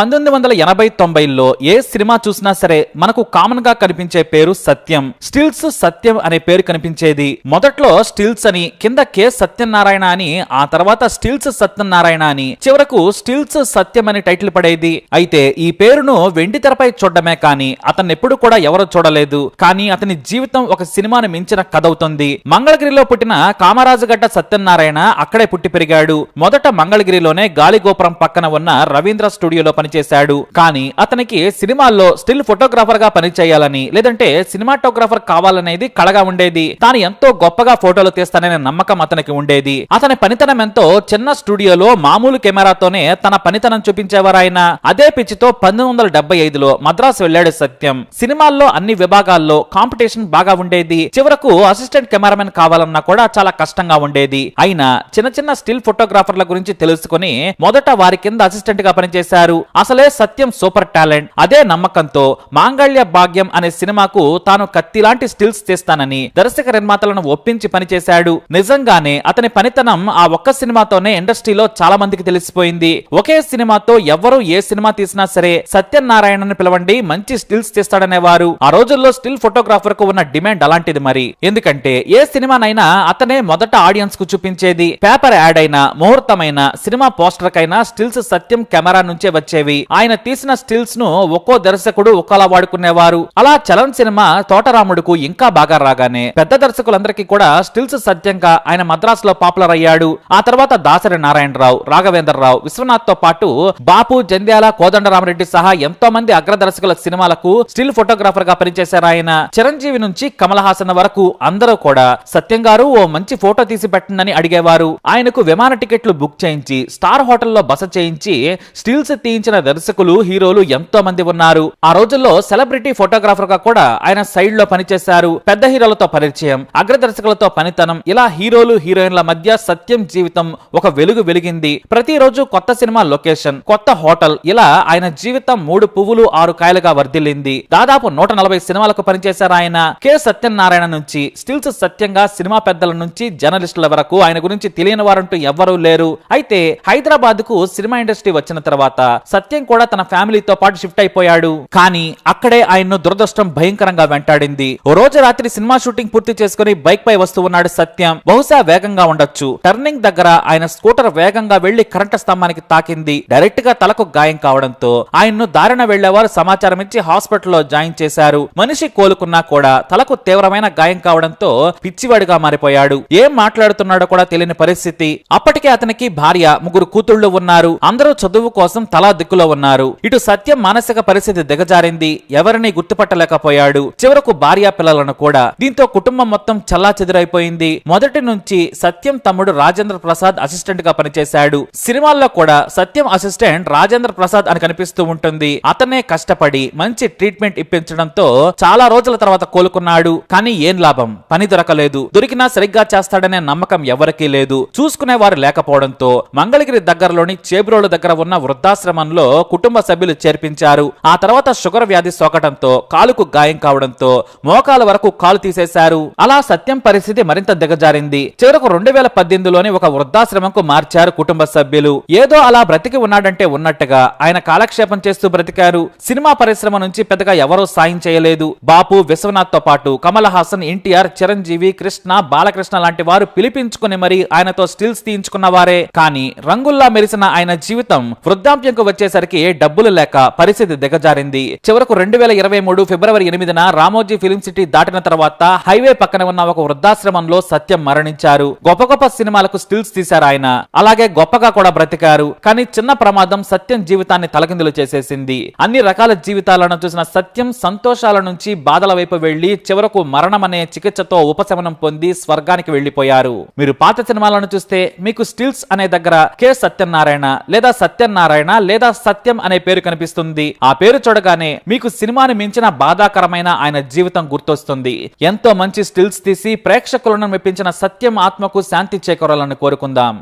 పంతొమ్మిది వందల ఎనభై తొంభైలో ఏ సినిమా చూసినా సరే మనకు కామన్గా కనిపించే పేరు సత్యం. స్టిల్స్ సత్యం అనే పేరు కనిపించేది. మొదట్లో స్టిల్స్ అని కింద కె సత్యనారాయణ అని ఆ తర్వాత స్టిల్స్ సత్యనారాయణ అని చివరకు స్టిల్స్ సత్యం అని టైటిల్ పడేది. అయితే ఈ పేరును వెండి తెరపై చూడడమే కానీ అతన్ని ఎప్పుడు కూడా ఎవరు చూడలేదు. కానీ అతని జీవితం ఒక సినిమాను మించిన కథ అవుతుంది. మంగళగిరిలో పుట్టిన కామరాజుగడ్డ సత్యనారాయణ అక్కడే పుట్టి పెరిగాడు. మొదట మంగళగిరిలోనే గాలిగోపురం పక్కన ఉన్న రవీంద్ర స్టూడియోలో పనిచేశాడు కానీ అతనికి సినిమాల్లో స్టిల్ ఫోటోగ్రాఫర్గా పనిచేయాలని లేదంటే సినిమాటోగ్రాఫర్ కావాలనేది కళగా ఉండేది. తాను ఎంతో గొప్పగా ఫోటోలు తీస్తాననే నమ్మకం అతనికి ఉండేది. అతని పనితనం ఎంతో చిన్న స్టూడియోలో మామూలు కెమెరాతోనే తన పనితనం చూపించేవారాయన. అదే పిచ్చితో పంతొమ్మిది వందల డెబ్బై ఐదులో మద్రాసు వెళ్ళాడు సత్యం. సినిమాల్లో అన్ని విభాగాల్లో కాంపిటీషన్ బాగా ఉండేది. చివరకు అసిస్టెంట్ కెమెరామెన్ కావాలన్నా కూడా చాలా కష్టంగా ఉండేది. అయినా చిన్న చిన్న స్టిల్ ఫోటోగ్రాఫర్ల గురించి తెలుసుకుని మొదట వారి కింద అసిస్టెంట్గా పనిచేశారు. అసలే సత్యం సూపర్ టాలెంట్. అదే నమ్మకంతో మాంగళ్య భాగ్యం అనే సినిమాకు తాను కత్తి లాంటి స్టిల్స్ తీస్తానని దర్శక నిర్మాతలను ఒప్పించి పనిచేశాడు. నిజంగానే అతని పనితనం ఆ ఒక్క సినిమాతోనే ఇండస్ట్రీలో చాలా మందికి తెలిసిపోయింది. ఒకే సినిమాతో ఎవ్వరు ఏ సినిమా తీసినా సరే సత్యనారాయణని పిలవండి మంచి స్టిల్స్ తీస్తాడనేవారు. ఆ రోజుల్లో స్టిల్ ఫోటోగ్రాఫర్కు ఉన్న డిమాండ్ అలాంటిది మరి. ఎందుకంటే ఏ సినిమానైనా అతనే మొదట ఆడియన్స్కు చూపించేది. పేపర్ యాడ్ అయినా ముహూర్తమైన సినిమా పోస్టర్ కైనా స్టిల్స్ సత్యం కెమెరా నుంచే వచ్చేవి ఆయన తీసిన స్టిల్స్ను ఒక్కో దర్శకుడు ఒక్కోలా వాడుకునేవారు. అలా చలన్ సినిమా తోటరాముడుకు ఇంకా బాగా రాగానే పెద్ద దర్శకులందరికీ కూడా స్టిల్స్ సత్యంగా ఆయన మద్రాసులో పాపులర్ అయ్యాడు. ఆ తర్వాత దాసరి నారాయణరావు రాఘవేంద్రరావు విశ్వనాథ్తో పాటు బాపు జంధ్యాల కోదండరామరెడ్డి సహా ఎంతో మంది అగ్రదర్శకుల సినిమాలకు స్టిల్ ఫోటోగ్రాఫర్గా పనిచేశారు ఆయన. చిరంజీవి నుంచి కమల్ హాసన్ వరకు అందరూ కూడా సత్యం గారు ఓ మంచి ఫోటో తీసి పెట్టండి అడిగేవారు. ఆయనకు విమాన టికెట్లు బుక్ చేయించి స్టార్ హోటల్లో బస చేయించి స్టిల్స్ తీయించిన దర్శకులు హీరోలు ఎంతో మంది ఉన్నారు. ఆ రోజుల్లో సెలబ్రిటీ ఫోటోగ్రాఫర్గా కూడా ఆయన సైడ్లో పనిచేశారు. పెద్ద హీరోలతో పరిచయం అగ్రదర్శకులతో పనితనం ఇలా హీరోలు హీరోయిన్ల మధ్య సత్యం జీవితం ఒక వెలుగు వెలిగింది. ప్రతిరోజు కొత్త సినిమా లొకేషన్ కొత్త హోటల్ ఇలా ఆయన జీవితం మూడు పువ్వులు ఆరు కాయలుగా వర్ధిల్లింది. దాదాపు నూట నలభై సినిమాలకు పనిచేశారు ఆయన. కె. సత్యనారాయణ నుంచి స్టిల్స్ సత్యంగా సినిమా పెద్దల నుంచి జర్నలిస్టుల వరకు ఆయన గురించి తెలియని వారంటూ ఎవ్వరూ లేరు. అయితే హైదరాబాద్కు సినిమా ఇండస్ట్రీ వచ్చిన తర్వాత సత్యం కూడా తన ఫ్యామిలీతో పాటు షిఫ్ట్ అయిపోయాడు. కానీ అక్కడే ఆయన్ను దురదృష్టం భయంకరంగా వెంటాడింది. ఓ రోజు రాత్రి సినిమా షూటింగ్ పూర్తి చేసుకుని బైక్ పై వస్తూ ఉన్నాడు సత్యం. బహుశా వేగంగా ఉండొచ్చు. టర్నింగ్ దగ్గర ఆయన స్కూటర్ వేగంగా వెళ్ళి కరెంటు స్తంభానికి తాకింది. డైరెక్ట్గా తలకు గాయం కావడంతో ఆయన్ను దారిన వెళ్ళేవారు సమాచారం ఇచ్చి హాస్పిటల్లో జాయిన్ చేశారు. మనిషి కోలుకున్నా కూడా తలకు తీవ్రమైన గాయం కావడంతో పిచ్చివాడిగా మారిపోయాడు. ఏం మాట్లాడుతున్నాడో కూడా తెలియని పరిస్థితి. అప్పటికే అతనికి భార్య ముగ్గురు కూతుళ్ళు ఉన్నారు. అందరూ చదువు కోసం తలా దిక్కులో ఉన్నారు. ఇటు సత్యం మానసిక పరిస్థితి దిగజారింది. ఎవరిని గుర్తుపట్టలేకపోయాడు. చివరకు భార్యా పిల్లలను కూడా. దీంతో కుటుంబం మొత్తం చల్లా చెదురైపోయింది మొదటి నుంచి సత్యం తమ్ముడు రాజేంద్ర ప్రసాద్ అసిస్టెంట్గా పనిచేశాడు. సినిమాల్లో కూడా సత్యం అసిస్టెంట్ రాజేంద్ర ప్రసాద్ అని కనిపిస్తూ ఉంటుంది. అతనే కష్టపడి మంచి ట్రీట్మెంట్ ఇప్పించడంతో చాలా రోజుల తర్వాత కోలుకున్నాడు. కానీ ఏం లాభం? పని దొరకలేదు. దొరికినా సరిగ్గా చేస్తాడనే నమ్మకం ఎవరికీ లేదు. చూసుకునేవారు లేకపోవడంతో మంగళగిరి దగ్గరలోని చేబ్రోలు దగ్గర ఉన్న వృద్ధాశ్రమంలో కుటుంబ సభ్యులు చేర్పించారు. ఆ తర్వాత షుగర్ వ్యాధి సోకటంతో కాలుకు గాయం కావడంతో మోకాల వరకు కాలు తీసేశారు. అలా సత్యం పరిస్థితి మరింత దిగజారింది. చివరకు రెండు వేల పద్దెనిమిదిలోనే ఒక వృద్ధాశ్రమంకు మార్చారు కుటుంబ సభ్యులు. ఏదో అలా బ్రతికి ఉన్నాడంటే ఉన్నట్టుగా ఆయన కాలక్షేపం చేస్తూ బ్రతికారు. సినిమా పరిశ్రమ నుంచి పెద్దగా ఎవరూ సాయం చేయలేదు. బాపు విశ్వనాథ్తో పాటు కమల్ హాసన్ ఎన్టీఆర్ చిరంజీవి కృష్ణ బాలకృష్ణ లాంటి వారు పిలిపించుకుని మరి ఆయనతో స్టిల్స్ తీయించుకున్న వారే కానీ రంగుల్లా మెరిసిన ఆయన జీవితం వృద్ధాప్యంకు వచ్చేసరికి డబ్బులు లేక పరిస్థితి దిగజారింది. చివరకు రెండు వేల ఇరవై మూడు ఫిబ్రవరి ఎనిమిదిన రామోజీ ఫిలిం సిటీ దాటిన తర్వాత హైవే పక్కన ఉన్న ఒక వృద్ధాశ్రమంలో సత్యం మరణించారు. గొప్ప గొప్ప సినిమాలకు స్టిల్స్ తీశారు ఆయన. అలాగే గొప్పగా కూడా బ్రతికారు. కానీ చిన్న ప్రమాదం సత్యం జీవితాన్ని తలకిందులు చేసేసింది. అన్ని రకాల జీవితాలను చూసిన సత్యం సంతోషాల నుంచి బాధల వైపు వెళ్ళి చివరకు మరణం అనే చికిత్సతో ఉపశమనం పొంది స్వర్గానికి వెళ్ళిపోయారు మీరు పాత సినిమాలను చూస్తే మీకు స్టిల్స్ అనే దగ్గర కె. సత్యనారాయణ లేదా సత్యనారాయణ లేదా సత్యం అనే పేరు కనిపిస్తుంది. ఆ పేరు చూడగానే మీకు సినిమాని మించిన బాధాకరమైన ఆయన జీవితం గుర్తొస్తుంది. ఎంతో మంచి స్టిల్స్ తీసి ప్రేక్షకులను మెప్పించిన సత్యం ఆత్మకు శాంతి చేకూరాలని కోరుకుందాం.